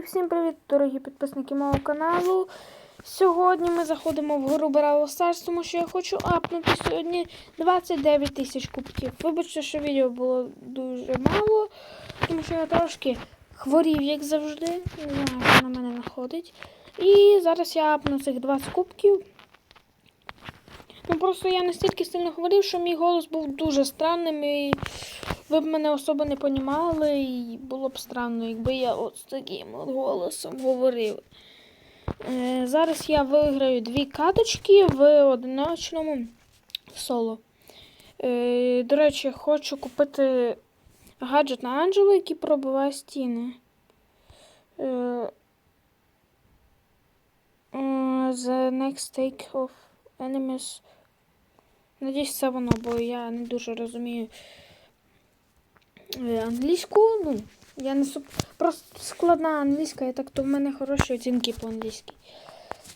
І всім привіт, дорогі підписники мого каналу. Сьогодні ми заходимо в гру Бравл Старс, тому що я хочу апнути сьогодні 29 тисяч кубків. Вибачте, що відео було дуже мало, тому що я трошки хворів, як завжди. Не знаю, що на мене находить. І зараз я апну цих 20 кубків. Ну просто я настільки сильно хворів, що мій голос був дуже странним і ви б мене особо не понімали, і було б странно, якби я от з таким от голосом говорив. Е, зараз я виграю дві каточки в одиночному соло. Е, до речі, хочу купити гаджет на Анджелу, який пробиває стіни. Е, е, the next take of enemies. Надіюсь, це воно, бо я не дуже розумію англійську. Ну, я не суп... просто складна англійська, і так то в мене хороші оцінки по англійській.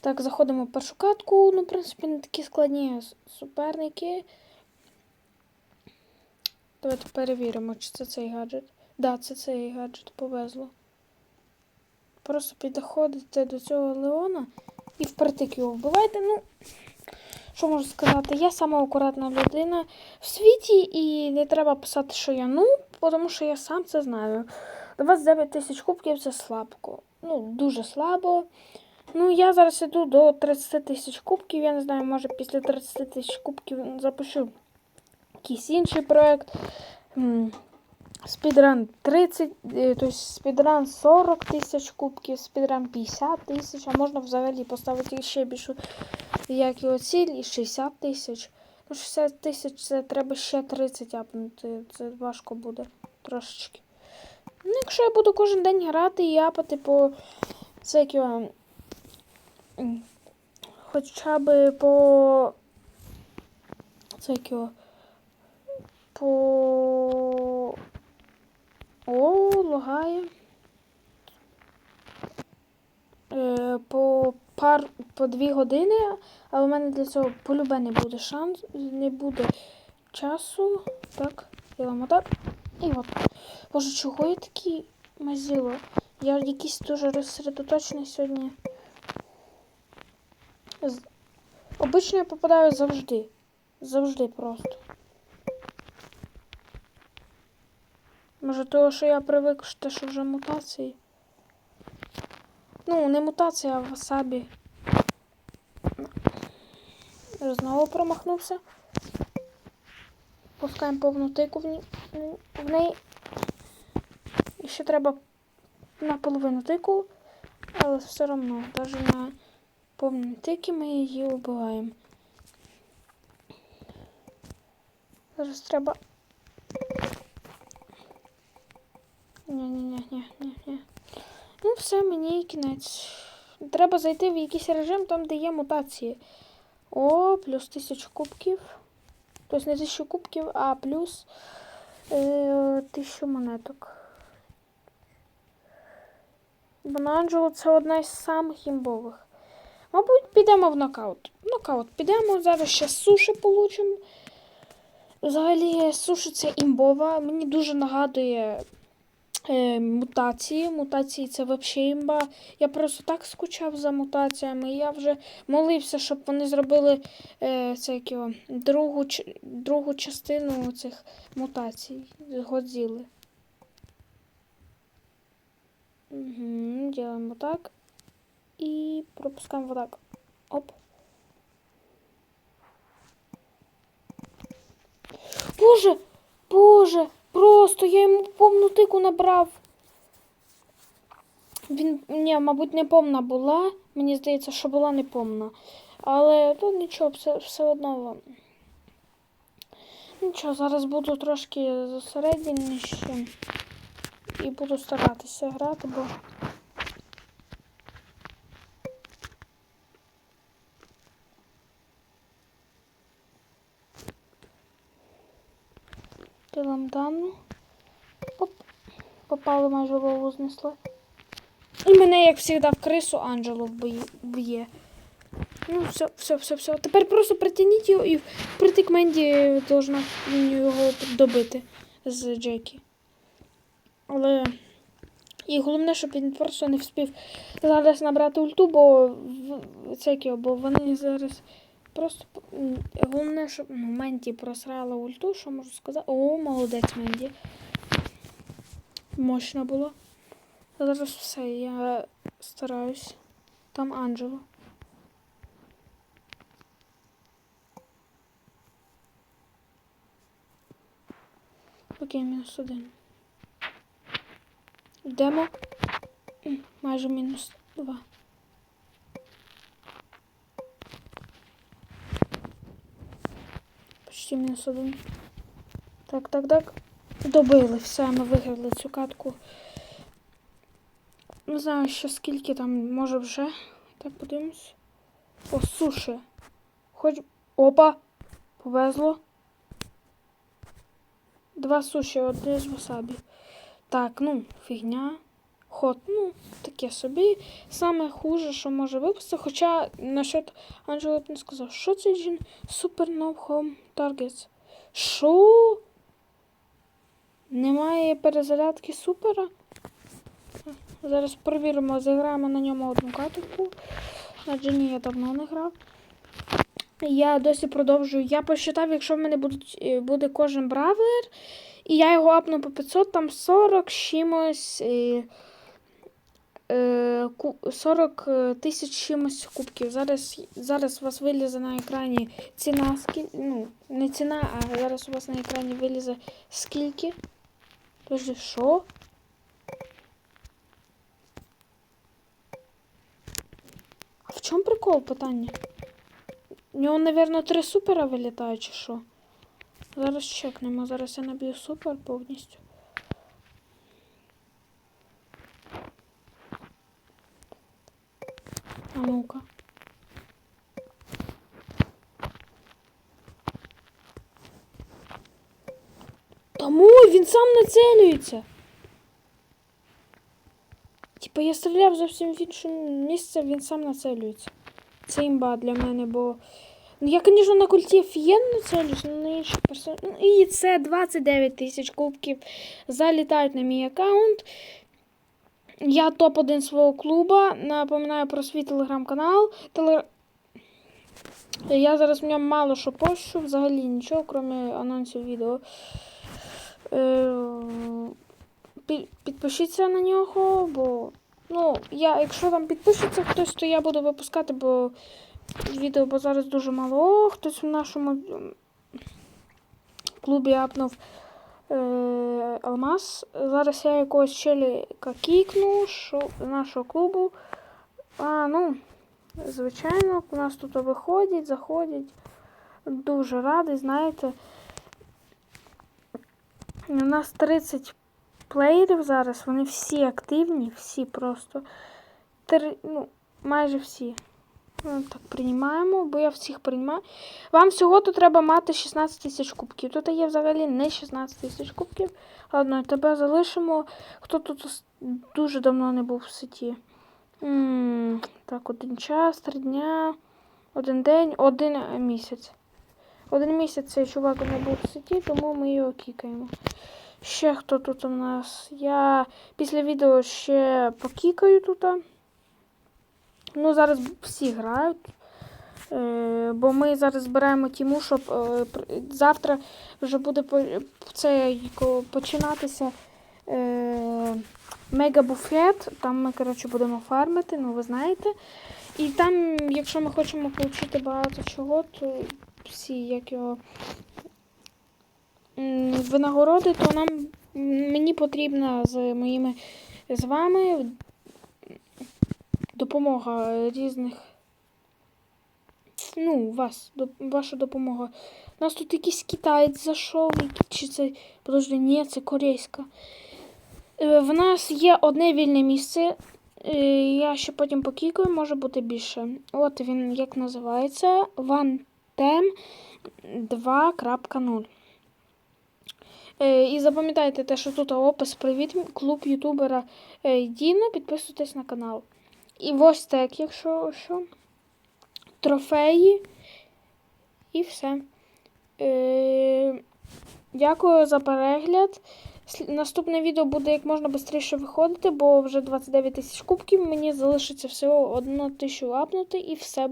Так, заходимо в першу катку. Ну, в принципі, не такі складні суперники. Давайте перевіримо, чи це цей гаджет. Да, це цей гаджет повезло. Просто підходите до цього Леона і впритик його вбивайте. Ну, що можу сказати? Я сама акуратна людина в світі, і не треба писати, що я ну, тому що я сам це знаю. 29 тисяч кубків це слабко. Ну, дуже слабо. Ну, я зараз іду до 30 тисяч кубків. Я не знаю, може після 30 тисяч кубків запишу якийсь інший проект. Спідран 30, е, тобто спідран 40 тисяч кубків, спідран 50 тисяч, а можна взагалі поставити ще більшу як його ціль, і 60 тисяч. Ну, 60 тисяч це треба ще 30 апнути. Це важко буде трошечки. Ну, якщо я буду кожен день грати і апати по це як його, м, хоча б по його, по о, лагає. Е, по пар по дві години, але в мене для цього полюбе не буде шанс, не буде часу. Так, робимо так. І от. Боже, чого я такий мазіло? Я якийсь дуже розсередоточений сьогодні. Обично я попадаю завжди. Завжди просто. Може, того, що я привик, що вже мутації. Ну, не мутація, а васабі. Знову промахнувся. Пускаємо повну тику в, ні... в неї. І ще треба наполовину тику, але все одно, навіть на повній тики ми її вбиваємо. Зараз треба. Ні-ні-ні-ні-ні. Ну, все, мені кінець. Треба зайти в якийсь режим там, де є мутації. О, плюс 1000 кубків. Тобто не 1000 кубків, а плюс е, 1000 монеток. Бананджело це одна із самих імбових. Мабуть, підемо в нокаут. Нокаут підемо, зараз ще суші получимо. Взагалі, суші це імбова. Мені дуже нагадує е, мутації. Мутації це взагалі імба. Я просто так скучав за мутаціями. Я вже молився, щоб вони зробили е, це, як його, другу, другу частину цих мутацій Годзіли. Угу, делаємо так. І пропускаємо так. Оп. Боже! Боже! Просто я йому повну тику набрав. Він, ні, мабуть, не повна була. Мені здається, що була не повна. Але то нічого, все, все одно. Нічого, зараз буду трошки зосередженіше. І буду старатися грати, бо. Пілам дану. Оп. Попали майже голову знесли. І мене, як завжди, в крису Анджело вб'є. Ну, все, все, все, все. Тепер просто притягніть його і притик Менді должна його добити з Джекі. Але І головне, щоб він просто не вспів зараз набрати ульту, бо це бо вони зараз просто головне, щоб ну, Менді просрала ульту, що можу сказати. О, молодець Менді. Мощно було. Зараз все, я стараюсь. Там Анджело. Окей, мінус один. Йдемо. Майже мінус два. Почти мінус один. Так, так, так. Добили, все, ми виграли цю катку. Не знаю, ще скільки там, може вже. Так, подивимось. О, суші. Хоч. Опа! Повезло. Два суші, одне з васабі. Так, ну, фігня. Ход, ну, таке собі. Саме хуже, що може випасти. Хоча насчет Анджела не сказав, що це джин No Home Targets. Що? Немає перезарядки супера? Зараз перевіримо, зіграємо на ньому одну катку. На Джині я давно не грав. Я досі продовжую. Я посчитав, якщо в мене будуть, е, буде кожен бравлер, і я його апну по 500, там 40 чимось. е, 40 е, тисяч чимось кубків. Зараз, зараз у вас вилізе на екрані ціна, скіль... ну, не ціна, а зараз у вас на екрані вилізе скільки. Тож, що? А в чому прикол питання? У нього, мабуть, три супера вилітають, чи що? Зараз чекнемо. Зараз я наб'ю супер повністю. А ну-ка. Тому він сам нацелюється. Типа я стріляв зовсім в інше місце, він сам нацелюється. Це імба для мене, бо. Ну, я, звісно, на культі офігенно целюсь, але на інших персон... Ну, і це 29 тисяч кубків залітають на мій аккаунт. Я топ-1 свого клуба. Напоминаю про свій телеграм-канал. Теле... Я зараз в ньому мало що пощу, взагалі нічого, крім анонсів відео. Е, Підпишіться на нього, бо ну, я, якщо там підпишеться хтось, то я буду випускати, бо відео, бо зараз дуже мало. Хтось в нашому клубі апнув алмаз. Зараз я якогось челіка кікну нашого клубу. А, ну, звичайно, у нас тут виходять, заходять. Дуже радий, знаєте. У нас 30 плеєрів зараз, вони всі активні, всі просто. Три, ну, майже всі. Ну, так, приймаємо, бо я всіх приймаю. Вам всього тут треба мати 16 тисяч кубків. Тут є взагалі не 16 тисяч кубків. Ладно, тебе залишимо. Хто тут дуже давно не був в сеті? м так, один час, три дня, один день, один місяць. Один місяць цей чувак не був в сеті, тому ми його кікаємо. Ще хто тут у нас? Я після відео ще покікаю тут. Ну, зараз всі грають. Е, бо ми зараз збираємо тіму, щоб е, завтра вже буде це починатися е, мега-буфет. Там ми, коротше, будемо фармити, ну ви знаєте. І там, якщо ми хочемо отримати багато чого, то всі як його винагороди, то нам мені потрібна з моїми з вами допомога різних. Ну, вас, ваша допомога. У нас тут якийсь китаєць зайшов, чи це. Подожди, ні, це корейська. Е, В нас є одне вільне місце. Е, Я ще потім покікаю, може бути більше. От він як називається. OneTem 2.0. Е, І запам'ятайте те, що тут опис привіт, клуб ютубера е, Діно. Підписуйтесь на канал. І ось так, якщо що. Трофеї. І все. Е, дякую за перегляд. Наступне відео буде як можна швидше виходити, бо вже 29 тисяч кубків. Мені залишиться всього одну тисячу лапнути і все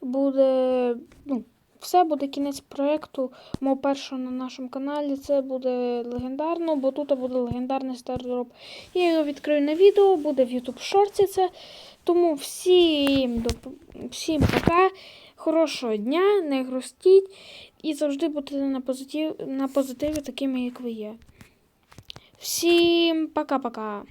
буде. Ну, все буде кінець проєкту мого першого на нашому каналі. Це буде легендарно, бо тут буде легендарний стардроп. Я його відкрию на відео, буде в YouTube шорті це. Тому всім, всім пока, хорошого дня, не грустіть і завжди будьте на позитив, на позитиві такими, як ви є. Всім пока-пока.